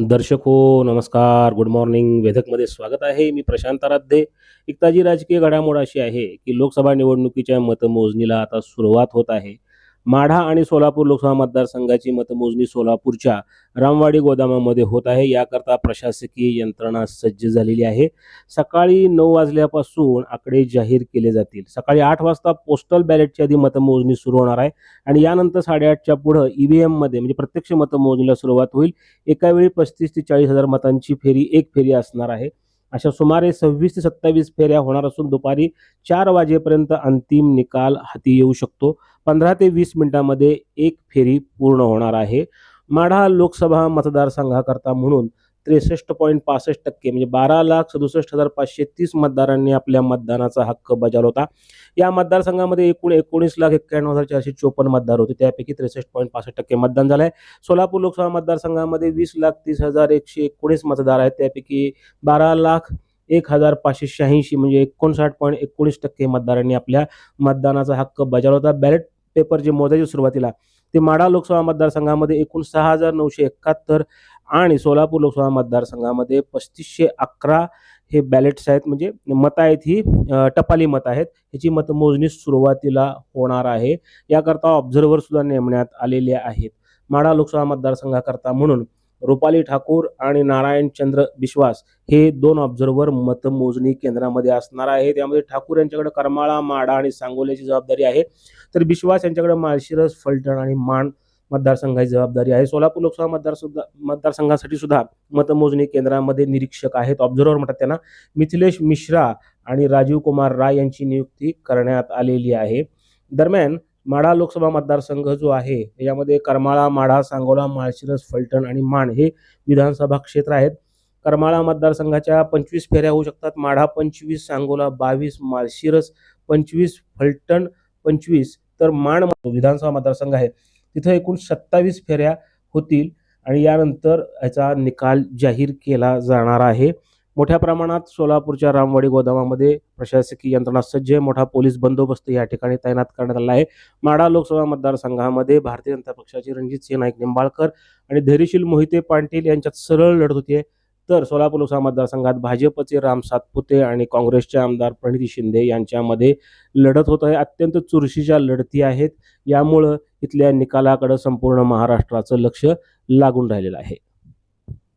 दर्शक हो नमस्कार. गुड मॉर्निंग वेधकमध्ये स्वागत आहे. मी प्रशांत आराध्ये. एकताजी राजकीय घडामोड अशी आहे की लोकसभा निवडणुकीच्या मतमोजणीला आता सुरुवात होत आहे. माढा आणि सोलापूर लोकसभा मतदारसंघाची मतमोजणी सोलापूरच्या रामवाडी गोदामामध्ये होत आहे. याकरता प्रशासकीय यंत्रणा सज्ज झालेली आहे. सकाळी नऊ वाजल्यापासून आकडे जाहीर केले जातील. सकाळी आठ वाजता पोस्टल बॅलेटची आधी मतमोजणी सुरू होणार आहे आणि यानंतर साडेआठच्या पुढं ईव्हीएममध्ये म्हणजे प्रत्यक्ष मतमोजणीला सुरुवात होईल. एकावेळी पस्तीस ते चाळीस हजार मतांची फेरी एक फेरी असणार आहे. अशा सुमारे सव्वीस ते सत्तावीस फेऱ्या होणार असून दुपारी चार वाजेपर्यंत अंतिम निकाल हाती येऊ शकतो. पंधरा ते वीस मिनिटांमध्ये एक फेरी पूर्ण होणार आहे. माढा लोकसभा मतदारसंघाकरता म्हणून त्रेसष्ट पॉईंट पासष्ट टक्के म्हणजे बारा लाख सदुसष्ट हजार पाचशे तीस मतदारांनी आपल्या मतदानाचा हक्क बजावला होता. या मतदारसंघामध्ये एकूण एकोणीस लाख एक्क्याण्णव हजार चारशे चोपन्न मतदार होते. त्यापैकी त्रेसष्ट पॉईंट पासष्ट टक्के मतदान झालं आहे सोलापूर लोकसभा मतदारसंघामध्ये वीस लाख तीस हजार एकशे एकोणीस मतदार आहेत. त्यापैकी बारा लाख एक हजार पाचशे शहाऐंशी म्हणजे एकोणसाठ पॉईंट एकोणीस टक्के मतदारांनी आपल्या मतदानाचा हक्क बजावला होता. बॅलेट पेपर जे मोजायचे सुरुवातीला ते माढा लोकसभा मतदारसंघामध्ये एकूण सहा हजार नऊशे एकाहत्तर आणि सोलापूर लोकसभा मतदारसंघामध्ये पस्तीसशे अकरा हे बॅलेट्स आहेत. म्हणजे मतं आहेत ही टपाली मतं आहेत. ह्याची मतमोजणी सुरुवातीला होणार आहे. याकरता ऑब्झर्व्हर सुद्धा नेमण्यात आलेले आहेत. माडा लोकसभा मतदारसंघाकरता म्हणून रुपाली ठाकूर आणि नारायण चंद्र विश्वास हे दोन ऑब्झर्व्हर मतमोजणी केंद्रामध्ये असणार आहे त्यामध्ये ठाकूर यांच्याकडे करमाळा माडा आणि सांगोल्याची जबाबदारी आहे. तर विश्वास यांच्याकडे माळशिरस फलटण आणि माण मतदारसंघाची जबाबदारी आहे. सोलापूर लोकसभा मतदारसुद्धा मतदारसंघासाठी सुद्धा मतमोजणी केंद्रामध्ये निरीक्षक आहेत. ऑब्झर्व्हर म्हणतात त्यांना मिथिलेश मिश्रा आणि राजीव कुमार राय यांची नियुक्ती करण्यात आलेली आहे. दरम्यान माढा लोकसभा मतदारसंघ जो आहे यामध्ये करमाळा माढा सांगोला माळशिरस फलटण आणि माण हे विधानसभा क्षेत्र आहेत. करमाळा मतदारसंघाच्या पंचवीस फेऱ्या होऊ शकतात. माढा पंचवीस सांगोला बावीस माळशिरस पंचवीस फलटण पंचवीस तर माण विधानसभा मतदारसंघ आहे. तिथं एकूण सत्तावीस फेऱ्या होतील आणि यानंतर याचा निकाल जाहीर केला जाणार आहे. मोठ्या प्रमाणात सोलापूरच्या रामवाडी गोदामामध्ये प्रशासकीय यंत्रणा सज्ज मोठा पोलीस बंदोबस्त या ठिकाणी तैनात करण्यात आला आहे. माडा लोकसभा मतदारसंघामध्ये भारतीय जनता पक्षाचे रणजित सिंह नाईक निंबाळकर आणि धैर्यशील मोहिते पाटील यांच्यात सरळ लढत होती तर सोलापूर लोकसभा मतदारसंघात भाजपचे राम सातपुते आणि काँग्रेसचे आमदार प्रणिती शिंदे यांच्यामध्ये लढत होत आहे. अत्यंत चुरशीच्या लढती आहेत. यामुळं इथल्या निकालाकडं संपूर्ण महाराष्ट्राचं लक्ष लागून राहिलेलं आहे.